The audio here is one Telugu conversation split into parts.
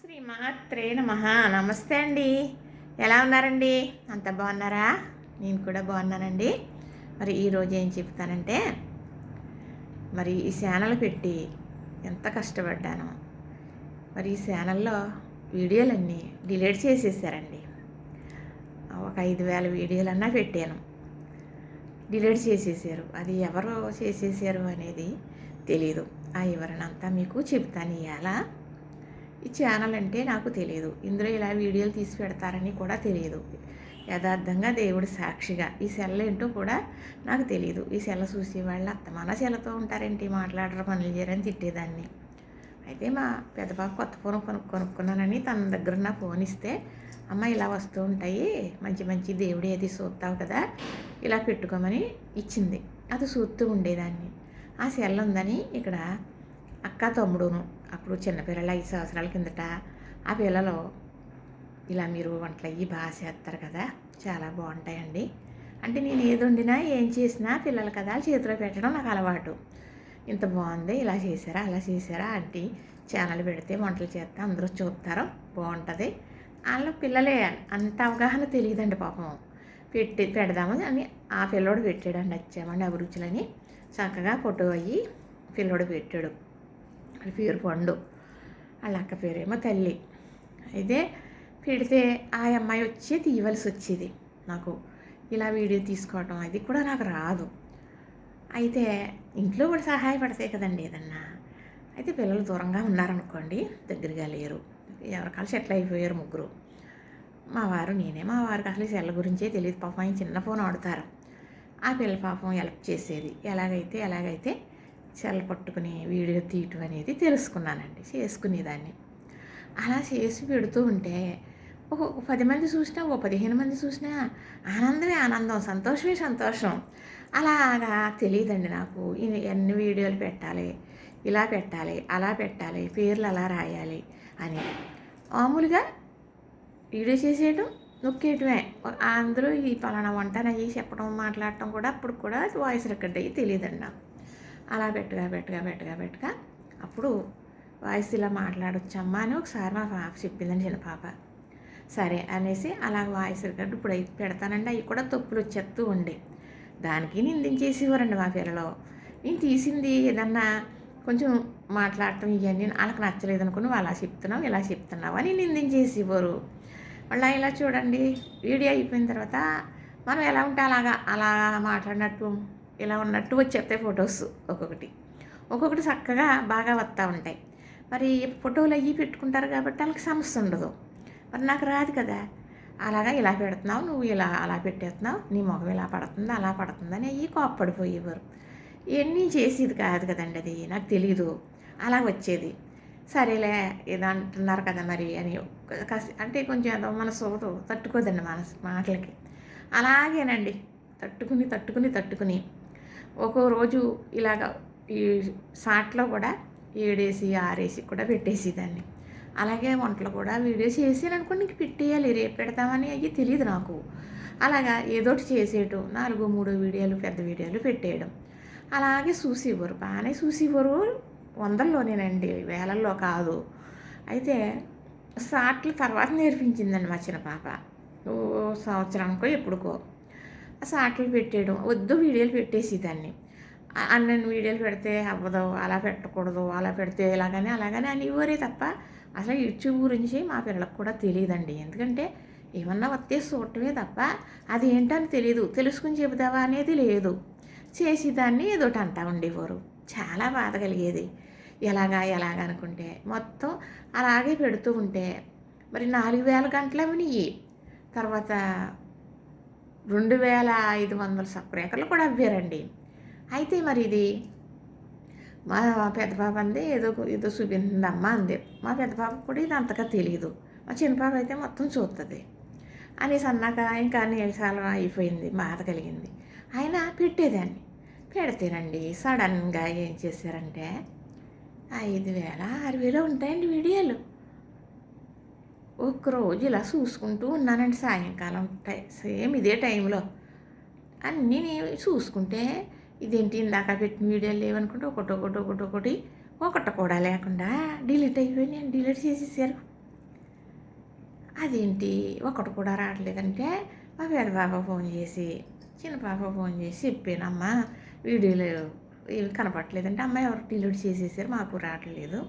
శ్రీ మాత్రే నమ. నమస్తే అండి. ఎలా ఉన్నారండి? అంత బాగున్నారా? నేను కూడా బాగున్నానండి. మరి ఈరోజు ఏం చెప్తానంటే మరి ఈ ఛానల్ పెట్టి ఎంత కష్టపడ్డాను మరి ఈ ఛానల్లో వీడియోలన్నీ డిలీట్ చేసేసారండి. ఒక ఐదు వేల వీడియోలన్నా పెట్టాను. డిలీట్ చేసేసారు. అది ఎవరు చేసేసారు అనేది తెలీదు. ఆ వివరణంతా మీకు చెప్తాను ఇవాళ ఈ ఛానల్ అంటే నాకు తెలియదు. ఇందులో ఇలా వీడియోలు తీసి పెడతారని కూడా తెలియదు. యథార్థంగా దేవుడి సాక్షిగా ఈ సెల్ ఏంటో కూడా నాకు తెలియదు. ఈ సెల్ చూసి వాళ్ళు అత్తమాన సెల్లతో ఉంటారేంటి? మాట్లాడరు పనులు చేయరని తిట్టేదాన్ని. అయితే మా పెద్ద పాప కొత్త ఫోన్ కొను కొనుక్కున్నానని తన దగ్గర నా ఫోన్ ఇస్తే అమ్మ ఇలా వస్తూ ఉంటాయి. మంచి మంచి దేవుడు ఏది చూస్తావు కదా. ఇలా పెట్టుకోమని ఇచ్చింది. అది చూస్తూ ఉండేదాన్ని. ఆ సెల్ ఉందని ఇక్కడ అక్క తమ్ముడును అప్పుడు చిన్నపిల్లలు ఐదు సంవత్సరాల కిందట ఆ పిల్లలు ఇలా మీరు వంటలు అయ్యి బాగా చేస్తారు కదా చాలా బాగుంటాయండి. అంటే నేను ఏది వండినా ఏం చేసినా పిల్లలు కదా చేతిలో పెట్టడం నాకు అలవాటు. ఇంత బాగుంది ఇలా చేశారా అలా చేశారా అంటే ఛానల్ పెడితే వంటలు చేస్తే అందరూ చూస్తారు బాగుంటుంది. వాళ్ళ పిల్లలే అంత అవగాహన తెలియదండి పాపం. పెట్టి పెడదామని అని ఆ పిల్లోడు పెట్టాడండి వచ్చామండి అభిరుచులని చక్కగా ఫోటో అయ్యి పిల్లోడు పెట్టాడు. అక్కడ పేరు పండు. వాళ్ళ అక్క పేరేమో తల్లి. అయితే పెడితే ఆ అమ్మాయి వచ్చి తీయవలసి వచ్చేది నాకు. ఇలా వీడియో తీసుకోవటం అది కూడా నాకు రాదు. అయితే ఇంట్లో కూడా సహాయపడతాయి కదండి ఏదన్నా. అయితే పిల్లలు దూరంగా ఉన్నారనుకోండి దగ్గరగా లేరు. ఎవరికాలు సెటిల్ అయిపోయారు ముగ్గురు. మా వారు నేనే మా వారికి అసలు సెల్ల గురించే తెలియదు పాపం ఆయన చిన్న ఫోన్ ఆడతారు ఆ పిల్ల పాపం హెల్ప్ చేసేది. ఎలాగైతే ఎలాగైతే సెల్ పట్టుకుని వీడియో తీయటం అనేది తెలుసుకున్నానండి చేసుకునేదాన్ని. అలా చేసి పెడుతూ ఉంటే ఒక పది మంది చూసినా ఓ పదిహేను మంది చూసినా ఆనందమే ఆనందం సంతోషమే సంతోషం. అలాగా తెలియదండి నాకు. ఎన్ని వీడియోలు పెట్టాలి ఇలా పెట్టాలి అలా పెట్టాలి పేర్లు అలా రాయాలి అని. మామూలుగా వీడియో చేసేయటం నొక్కేయటమే. అందరూ ఈ పలానా వంటనయ్యి చెప్పడం మాట్లాడటం కూడా అప్పుడు కూడా వాయిస్ రికార్డ్ అయ్యి తెలియదండి నాకు. అలా పెట్టగా పెట్టగా పెట్టగా పెట్టగా. అప్పుడు వాయిస్ ఇలా మాట్లాడొచ్చమ్మా అని ఒకసారి మా పాప చెప్పిందండి చిన్న పాప. సరే అనేసి అలా వాయిస్ రికార్డు ఇప్పుడు అయి పెడతానండి. అవి కూడా తప్పులు వచ్చేస్తూ ఉండే. దానికి నిందించేసేవారండి మా పిల్లలు. నేను తీసింది ఏదన్నా కొంచెం మాట్లాడటం ఇవన్నీ వాళ్ళకి నచ్చలేదు అనుకుని అలా చెప్తున్నావు ఇలా చెప్తున్నావు అని నిందించేసేవారు. మళ్ళీ ఇలా చూడండి వీడియో అయిపోయిన తర్వాత మనం ఎలా ఉంటే అలాగా అలా మాట్లాడినట్టు ఇలా ఉన్నట్టు వచ్చేస్తాయి ఫొటోస్ ఒక్కొక్కటి. ఒక్కొక్కటి చక్కగా బాగా వస్తూ ఉంటాయి. మరి ఫోటోలు అవి పెట్టుకుంటారు కాబట్టి వాళ్ళకి సమస్య ఉండదు. మరి నాకు రాదు కదా. అలాగా ఇలా పెడుతున్నావు నువ్వు ఇలా అలా పెట్టేస్తున్నావు నీ ముఖం ఇలా పడుతుంది అలా పడుతుందని అవి కోప్పడిపోయేవారు. ఇవన్నీ చేసేది కాదు కదండి అది నాకు తెలీదు. అలా వచ్చేది. సరేలే ఏదో అంటున్నారు కదా మరి అని అంటే కొంచెం ఏదో మనసు తట్టుకోదండి మనసు మాటలకి. అలాగేనండి. తట్టుకుని తట్టుకుని తట్టుకుని. ఒక్కో రోజు ఇలాగ ఈ సాట్లో కూడా ఏడేసి ఆరేసి కూడా పెట్టేసి దాన్ని. అలాగే వంటలు కూడా వీడియోస్ చేసి అనుకోండి పెట్టేయాలి. రేపు పెడతామని అయ్యి తెలియదు నాకు. అలాగా ఏదోటి చేసేయటం నాలుగు మూడు వీడియోలు పెద్ద వీడియోలు పెట్టేయడం. అలాగే చూసేవారు బాగానే చూసేవారు వందల్లోనేనండి. వేలల్లో కాదు. అయితే సాట్ల తర్వాత నేర్పించిందండి మా చిన్న పాప ఓ సంవత్సరానికో ఎప్పుడుకో. ఆ పెట్టేయడం వద్దు వీడియోలు పెట్టేసి దాన్ని. అన్నన్ని వీడియోలు పెడితే అవ్వదు అలా పెట్టకూడదు అలా పెడితే ఇలాగని అలాగని అనేవారే తప్ప అసలు యూట్యూబ్ గురించి మా పిల్లలకు కూడా తెలియదండి. ఎందుకంటే ఏమన్నా వస్తే చూడటమే తప్ప అది ఏంటని తెలియదు తెలుసుకుని చెబుదావా అనేది లేదు. చేసేదాన్ని ఏదోటి అంటా ఉండేవారు. చాలా బాధ కలిగేది. ఎలాగా ఎలాగ అనుకుంటే మొత్తం అలాగే పెడుతూ ఉంటే మరి నాలుగు వేల గంటలు అవినాయి. తర్వాత రెండు వేల ఐదు వందల సబ్స్క్రైబర్లు కూడా అవ్వారండి అయితే మరి ఇది మా పెద్ద బాబు అంది ఏదో ఏదో చూపించింది అమ్మ అంది. మా పెద్ద బాబు కూడా ఇది అంతగా తెలియదు మా చిన్న పాప అయితే మొత్తం చూస్తుంది అనేసి అన్నాక ఇంకా నీసాలం అయిపోయింది బాధ కలిగింది. ఆయన పెట్టేదాన్ని. పెడితేనండి సడన్గా ఏం చేశారంటే ఐదు వేల ఆరు వేలు ఉంటాయండి వీడియోలు. ఒక్కరోజు ఇలా చూసుకుంటూ ఉన్నానండి సాయంకాలం సేమ్ ఇదే టైంలో. అన్నీ నేను చూసుకుంటే ఇదేంటి ఇందాక పెట్టిన వీడియోలు లేవనుకుంటే ఒకటి ఒకటి ఒకటి ఒకటి ఒకటి కూడా లేకుండా డిలీట్ అయిపోయి నేను డిలీట్ చేసేసారు. అదేంటి ఒకటి కూడా రావట్లేదంటే మా పెద్ద పాప ఫోన్ చేసి చిన్న పాప ఫోన్ చేసి చెప్పానమ్మా వీడియోలు ఇవి కనపట్లేదంటే అమ్మ ఎవరు డిలీట్ చేసేసారు మాకు రావట్లేదు.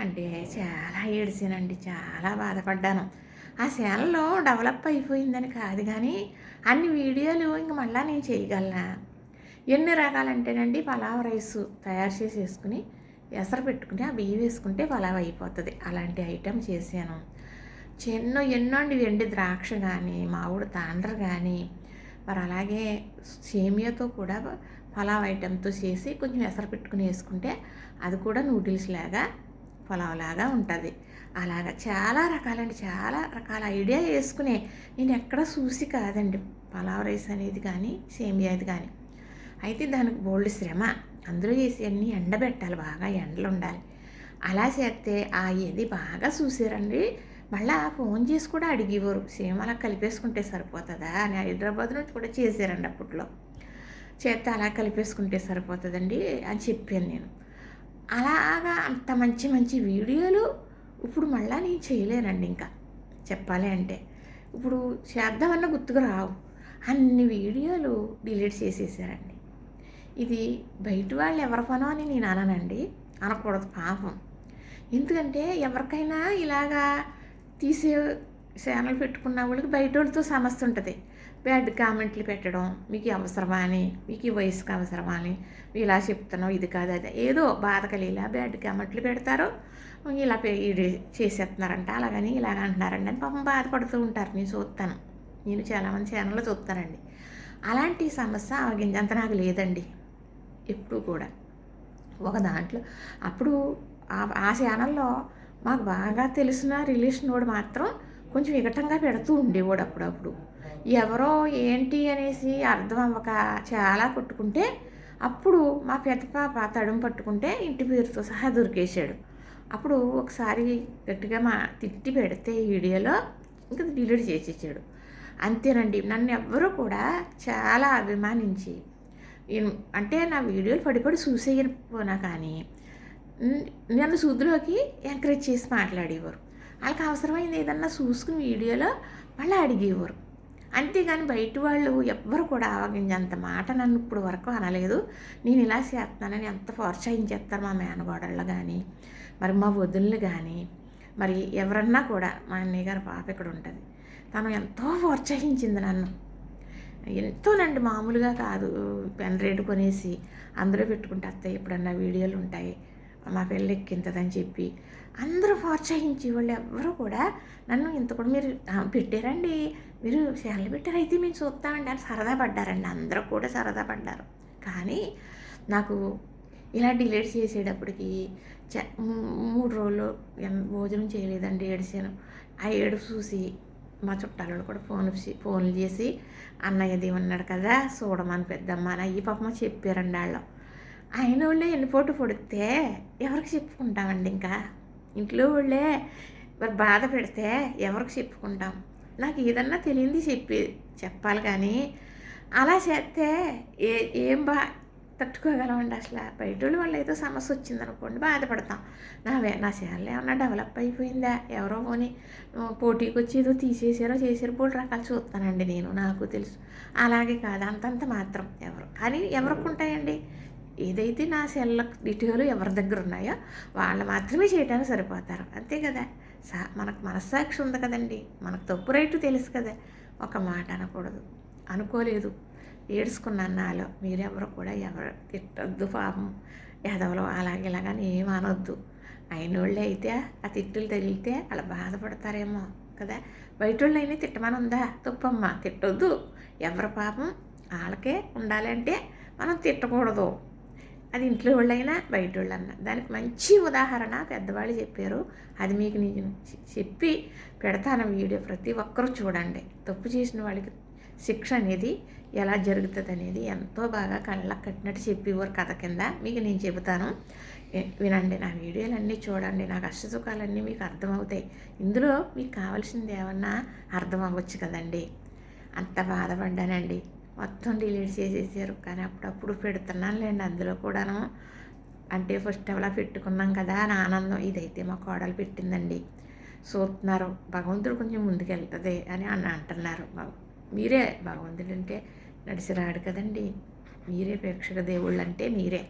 అంటే చాలా ఏడిసానండి చాలా బాధపడ్డాను. ఆ ఛానల్లో డెవలప్ అయిపోయిందని కాదు కానీ అన్ని వీడియోలు ఇంక మళ్ళీ నేను చేయగలనా? ఎన్ని రకాలంటేనండి పలావ్ రైస్ తయారు చేసి వేసుకుని ఎసరు పెట్టుకుని ఆ బియ్యం వేసుకుంటే పలావ్ అయిపోతుంది. అలాంటి ఐటెం చేశాను. ఎన్నో ఎన్నో అండి వెండి ద్రాక్ష కానీ మామిడి తాండ్ర కానీ మరి అలాగే సేమియాతో కూడా పలావ్ ఐటెంతో చేసి కొంచెం ఎసరు పెట్టుకుని వేసుకుంటే అది కూడా నూడిల్స్ లాగా లాగా ఉంటుంది. అలాగా చాలా రకాలండి. చాలా రకాల ఐడియా వేసుకునే నేను ఎక్కడ చూసి కాదండి. పలావ్ రైస్ అనేది కానీ సేమియాది కానీ. అయితే దానికి బోల్డ్ శ్రమ. అందులో చేసి అన్నీ ఎండబెట్టాలి. బాగా ఎండలు ఉండాలి అలా చేస్తే ఆ ఏది బాగా చూసారండి. మళ్ళీ ఫోన్ చేసి కూడా అడిగేవారు. సేమ్ అలా కలిపేసుకుంటే సరిపోతుందా అని హైదరాబాద్ నుంచి కూడా చేశారండి అప్పట్లో. చేస్తే అలా కలిపేసుకుంటే సరిపోతుందండి అని చెప్పాను నేను. అలాగా అంత మంచి మంచి వీడియోలు ఇప్పుడు మళ్ళీ నేను చేయలేనండి ఇంకా. చెప్పాలి అంటే. ఇప్పుడు చేద్దామన్న గుర్తుకు రావు. అన్ని వీడియోలు డిలీట్ చేసేసారండి. ఇది బయట వాళ్ళు ఎవరి పనో అని నేను అననండి. అనకూడదు పాపం. ఎందుకంటే ఎవరికైనా ఇలాగా తీసే ఛానల్ పెట్టుకున్న వాళ్ళకి బయట వాళ్ళతో సమస్య ఉంటుంది. బ్యాడ్ కామెంట్లు పెట్టడం మీకు అవసరమా అని మీకు ఈ వయసుకి అవసరమా అని ఇలా చెప్తున్నావు ఇది కాదు అది. ఏదో బాధ కలిగిలా బ్యాడ్ కామెంట్లు పెడతారు. ఇలా చేసేస్తున్నారంట అలాగని ఇలాగ అంటున్నారండి అని పాపం బాధపడుతూ ఉంటారు. నేను చూస్తాను. నేను చాలామంది ఛానల్లో చూస్తానండి. అలాంటి సమస్య ఆవగింజంత నాకు లేదండి. ఎప్పుడు కూడా. ఒక దాంట్లో అప్పుడు ఆ ఛానల్లో మాకు బాగా తెలిసిన రిలేషన్ వాడు మాత్రం కొంచెం వికటంగా పెడుతూ ఉండేవాడు అప్పుడప్పుడు. ఎవరో ఏంటి అనేసి అర్థం అవ్వక చాలా కొట్టుకుంటే అప్పుడు మా పెద్ద పాప తడుము పట్టుకుంటే ఇంటి పేరుతో సహా దొరికేశాడు. అప్పుడు ఒకసారి గట్టిగా మా తిట్టి పెడితే ఈ వీడియోలో ఇంకా డిలీట్ చేసేసాడు. అంతేనండి నన్ను ఎవ్వరూ కూడా చాలా అభిమానించి అంటే నా వీడియోలు పడిపడి చూసేయకపోయినా కానీ నన్ను సూదులోకి ఎంకరేజ్ చేసి మాట్లాడేవారు. వాళ్ళకి అవసరమైంది ఏదన్నా చూసుకుని వీడియోలో మళ్ళీ అడిగేవారు. అంతేగాని బయట వాళ్ళు ఎవ్వరు కూడా ఆవగించేంత మాట నన్ను ఇప్పుడు వరకు అనలేదు. నేను ఇలా చేస్తున్నానని ఎంత ప్రోత్సహించేస్తారు మా మేనగోడళ్ళు కానీ మరి మా వదులు కానీ మరి ఎవరన్నా కూడా మా అన్నయ్య గారి పాప ఇక్కడ ఉంటుంది. తను ఎంతో ప్రోత్సహించింది నన్ను. ఎంతోనండి మామూలుగా కాదు. పెన్ రేటు కొనేసి అందరూ పెట్టుకుంటే అత్తయ్య ఎప్పుడన్నా వీడియోలు ఉంటాయి. మా పెళ్ళి ఎక్కింతదని చెప్పి అందరూ ప్రోత్సహించి వాళ్ళు ఎవరు కూడా నన్ను ఇంత కూడా మీరు పెట్టారండి. మీరు ఛానల్ పెట్టారు అయితే మేము చూస్తామండి అని సరదా పడ్డారండి. అందరూ కూడా సరదా పడ్డారు. కానీ నాకు ఇలా డిలేట్ చేసేటప్పటికి మూడు రోజులు భోజనం చేయలేదండి ఏడిసాను. ఆ ఏడు చూసి మా చుట్టాలు కూడా ఫోన్ ఫోన్లు చేసి అన్నయ్య ఉన్నాడు కదా చూడమని పెద్దమ్మ అని అయ్యి పాపమ్మ చెప్పారండి వాళ్ళు. అయిన వాళ్ళే ఎన్నిపోటు పొడితే ఎవరికి చెప్పుకుంటామండి ఇంకా? ఇంట్లో వాళ్ళే మరి బాధ పెడితే ఎవరికి చెప్పుకుంటాం? నాకు ఏదన్నా తెలియంది చెప్పి చెప్పాలి కానీ అలా చేస్తే ఏ ఏం బా తట్టుకోగలమండి అసలు. బయట వల్ల ఏదో సమస్య వచ్చిందనుకోండి బాధపడతాం. నా నా ఛానల్ ఏమన్నా డెవలప్ అయిపోయిందా? ఎవరో పోని పోటీకి వచ్చి ఏదో తీసేసారో చేసారో పోటీ రకాలు చూస్తానండి నేను నాకు తెలుసు. అలాగే కాదు అంతంత మాత్రం ఎవరు. కానీ ఎవరికి ఉంటాయండి? ఏదైతే నా సెల్ల డీటెయిల్ ఎవరి దగ్గర ఉన్నాయో వాళ్ళు మాత్రమే చేయడానికి సరిపోతారు. అంతే కదా? సా మనకు మనస్సాక్షి ఉంది కదండి. మనకు తప్పు రైటు తెలుసు కదా? ఒక మాట అనకూడదు. అనుకోలేదు. ఏడుచుకున్నాను నాలో. మీరెవరు కూడా ఎవరు తిట్టద్దు పాపం. ఎదవలు అలాగే ఇలాగని ఏం అనొద్దు. అయిన వాళ్ళే అయితే ఆ తిట్టులు తగిలితే అలా బాధపడతారేమో కదా? బయట వాళ్ళు అయినా తిట్టమని ఉందా? తప్పమ్మా తిట్టొద్దు. ఎవరి పాపం? వాళ్ళకే ఉండాలంటే మనం తిట్టకూడదు. అది ఇంట్లో వాళ్ళైనా బయట వాళ్ళన్నా. దానికి మంచి ఉదాహరణ పెద్దవాళ్ళు చెప్పారు. అది మీకు నేను చెప్పి పెడతాను వీడియో. ప్రతి ఒక్కరూ చూడండి. తప్పు చేసిన వాళ్ళకి శిక్ష అనేది ఎలా జరుగుతుంది అనేది ఎంతో బాగా కళ్ళకు కట్టినట్టు చెప్పేవారు కథ కింద. మీకు నేను చెబుతాను. వినండి. నా వీడియోలన్నీ చూడండి. నాకు కష్టసుఖాలన్నీ మీకు అర్థమవుతాయి. ఇందులో మీకు కావాల్సింది ఏమన్నా అర్థం అవ్వచ్చు కదండి. అంత బాధపడ్డానండి. మొత్తం డిలీట్ చేసేసారు. కానీ అప్పుడప్పుడు పెడుతున్నాను లేండి అందులో కూడాను. అంటే ఫస్ట్ అలా పెట్టుకున్నాం కదా అని ఆనందం. ఇదైతే మా కోడలు పెట్టిందండి. చూస్తున్నారు. భగవంతుడు కొంచెం ముందుకెళ్తుంది అని అన్న అంటున్నారు. మీరే భగవంతుడు అంటే నడిచి రాడు కదండి. మీరే ప్రేక్షక దేవుళ్ళు అంటే మీరే.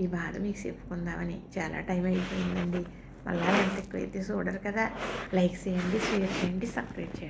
ఈ బాధ మీకు చెప్పుకుందామని చాలా టైం అయిపోయిందండి. మళ్ళీ ఎంత ఎక్కువైతే చూడరు కదా. లైక్ చేయండి షేర్ చేయండి సబ్స్క్రైబ్ చేయండి.